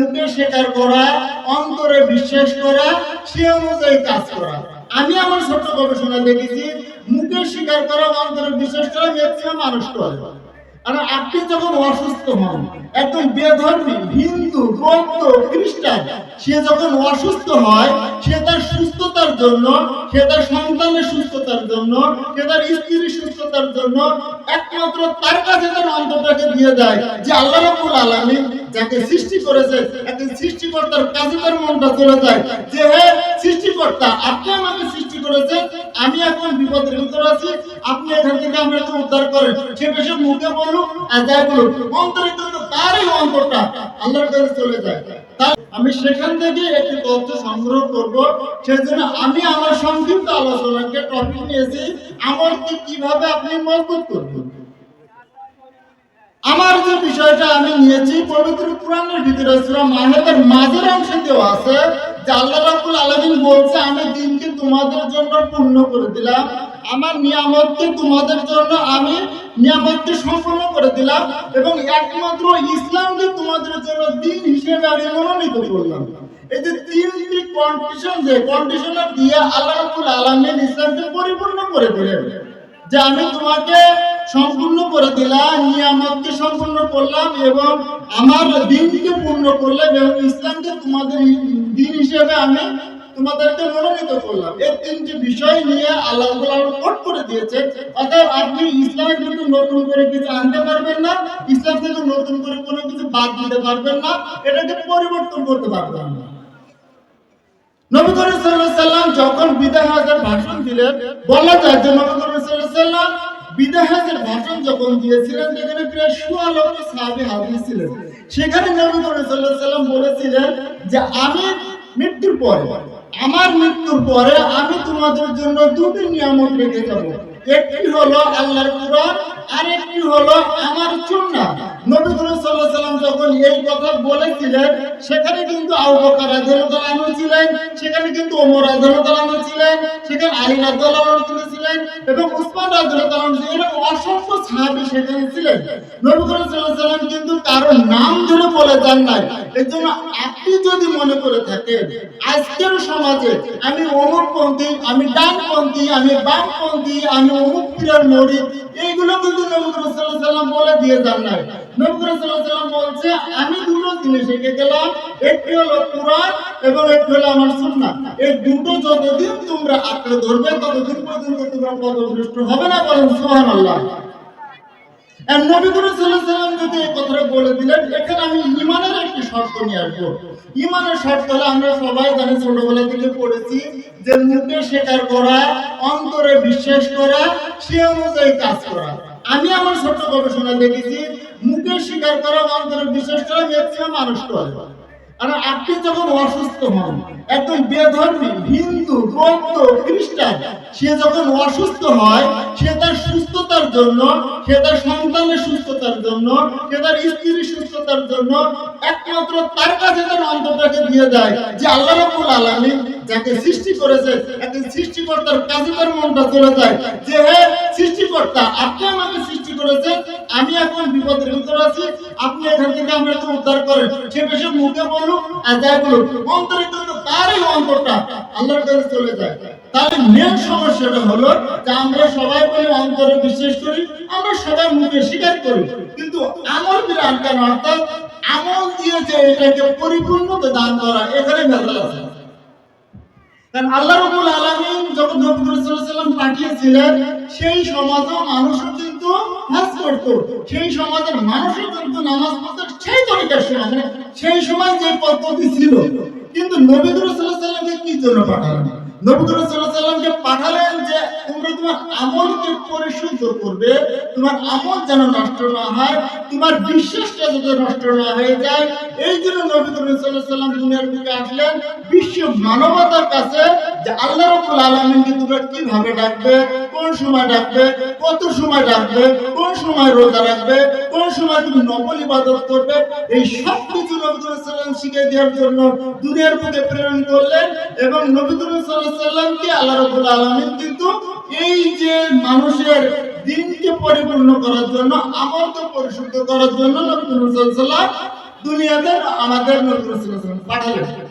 মুখে স্বীকার করা, অন্তরে বিশ্বাস করা, সে অনুযায়ী কাজ করা। আমি আমার ছোট্ট গবেষণা দেখেছি, মুখে স্বীকার করা অন্তরে বিশ্বাস করা ম্যাক্সিমাম মানুষ করে। আর আপনি যখন অসুস্থ হন, একজন বেধর্মী, হিন্দু, বৌদ্ধ, খ্রিস্টান, সে যখন অসুস্থ হয়, সে তার জন্য, সে তার সন্তানের সুস্থতার জন্য, সে তার স্ত্রীর সুস্থতার জন্য একমাত্র তার কাছে তার অন্তরটাকে দিয়ে দেয় যে আল্লাহ রাব্বুল আলামিন যাকে সৃষ্টি করেছে, একজন সৃষ্টিকর্তার কাছে তার মনটা চলে যায় যে, হে সৃষ্টিকর্তা, আপনি আমাকে সৃষ্টি করেছেন, আমি এখন বিপদের ভিতরে আছি, আপনি এখান থেকে আমাকে উদ্ধার করেন। সে বেশি মুখে বলুক আর যাই বলুক অন্তরে কিন্তু তারই অন্তরটা আল্লাহর কাছে চলে যায়। আমি সেখান থেকে একটি তথ্য সংগ্রহ করব। সেই জন্য আমি আমার সংক্ষিপ্ত আলোচনাকে টপিক নিয়েছি আমলকে কীভাবে আপনি মজবুত করবেন? আমার যে বিষয়টা আমি নিয়েছি, পবিত্র কোরআনের ভিতরে সূরা মাহেদের মাঝের অংশে দেওয়া আছে, যে আল্লাহ রাব্বুল আলামিন বলছে, আমি দিনকে তোমাদের জন্য পূর্ণ করে দিলাম। আমার নিয়ামতকে তোমাদের জন্য আমি নিয়ামতকে সম্পূর্ণ করে দিলাম এবং একমাত্র ইসলামকে তোমাদের জন্য দিন হিসেবে আমি মনোনীত করলাম। এই যে তিনটি কন্ডিশন যে দিয়ে আলামিন ইসলামকে পরিপূর্ণ করে দিলেন, যে আমি তোমাকে সম্পূর্ণ করে দিলাম, নিয়ামতকে সম্পূর্ণ করলাম এবং আমার দিনকে পূর্ণ করলাম এবং ইসলামকে তোমাদের দিন হিসেবে আমি তোমাদেরকে মনোনীত করলাম। এই তিনটি বিষয় নিয়ে আল্লাহ কোট করে দিয়েছে অর্থাৎ আপনি ইসলাম কিন্তু নতুন করে কিছু আনতে পারবেন না, ইসলাম থেকে নতুন করে কোনো কিছু বাদ দিতে পারবেন না, এটাকে পরিবর্তন করতে পারবেন না সেখানে নবী করিম সাল্লাম বলেছিলেন যে আমি মৃত্যুর পরে। আমার মৃত্যুর পরে আমি তোমাদের জন্য দুটি নিয়ামত রেখে যাব। একটি হলো আল্লাহর কোরআন আর একটি হলো আমার সুন্নাহ। নবী এই কথা বলেছিলেন, সেখানে কিন্তু আবু বকর রাদিয়াল্লাহু ছিলেন, সেখানে কিন্তু ওমর ছিলেন, সেখানে আলী ছিলেন এবং উসমান ছিলেন অসংখ্য সাহাবী সেখানে ছিলেন। আপনি যদি মনে করে থাকেন, আজকের সমাজে আমি অমুকপন্থী, আমি ডানপন্থী, আমি বামপন্থী, আমি অমুক পীরের এইগুলো কিন্তু নবী বলে দিয়ে যান নাই। যদি এই কথাটা বলে দিলেন, এখানে আমি ইমানের একটি শর্ত নিয়ে আসব। ইমানের শর্ত হলো, আমরা সবাই জানি ছোটবেলা থেকে পড়েছি যে মুখে স্বীকার করা, অন্তরে বিশ্বাস করা, সে অনুযায়ী কাজ করা। আমি আমার ছোট্ট গবেষণা দেখেছি মুখে স্বীকার করা অন্তরের বিশ্বাস করা ম্যাক্সিমাম মানুষ করে আর আপনি যখন অসুস্থ হন, একজন বেধর্মী, হিন্দু, বৌদ্ধ, খ্রিস্টান, সে যখন অসুস্থ হয়, সে তার সুস্থতার জন্য, সে তার সন্তানের সুস্থতার জন্য, সে তার স্ত্রীর সুস্থতার জন্য একমাত্র তার কাছে তার অন্তরটাকে দিয়ে দেয় যে আল্লাহ আলামিন যাকে সৃষ্টি করেছে, একজন সৃষ্টিকর্তার কাছে তার মনটা চলে যায় যে, হে সৃষ্টিকর্তা, আপনি আমাকে সৃষ্টি করেছেন আমি এখন বিপদের ভিতরে আছি, আপনি এখান থেকে আমাকে উদ্ধার করেন। সে বেশি মুখে বলুক আর যাই বলুক অন্তরে কিন্তু তারই অন্তরটা আল্লাহর কাছে চলে যায়। তাহলে মেন সমস্যাটা হলো যে আমরা সবাই বলে অন্তরে বিশ্বাস করি, আমরা সবাই মুখে স্বীকার করি। কিন্তু আমল বিরান কেন অর্থাৎ আমল দিয়ে যে এটাকে পরিপূর্ণতা দান করা, এখানে ভেজাল আছে। আল্লাহ রাব্বুল আলামিন যখন নবী সাল্লাম পাঠিয়েছিলেন, সেই সমাজও মানুষও সেই সমাজের মানুষও কিন্তু নামাজ পড়তো, সেই তরিকার মানে সেই যে পদ্ধতি ছিল। কিন্তু নবী করিম সাল্লামকে কি জন্য পাঠালেন? তোমরা যেন নষ্ট না হয়, তোমার বিশ্বাসটা নষ্ট না হয়ে যায়। এই জন্য বিশ্ব মানবতার কাছে আল্লাহ আলামিনকে তোমরা কীভাবে ডাকবে? কোন সময় ডাকবে? কত সময় ডাকবে? কোন সময় রোজা রাখবে? কোন সময় তুমি নকল ইবাদত করবে? এই সব কিছু নবী করিম সাল্লাম শিখিয়ে দেওয়ার জন্য দুনিয়ার বুকে প্রেরণ করলেন এবং নবী করিম সাল্লামকে আল্লাহ রাব্বুল আলামিন কিন্তু এই যে মানুষের দিনকে পরিপূর্ণ করার জন্য, আমলকে পরিশুদ্ধ করার জন্য নবী করিম সাল্লাল্লাহু আলাইহি সাল্লাম দুনিয়াতে আমাদের নবী রাসূল পাঠালেন।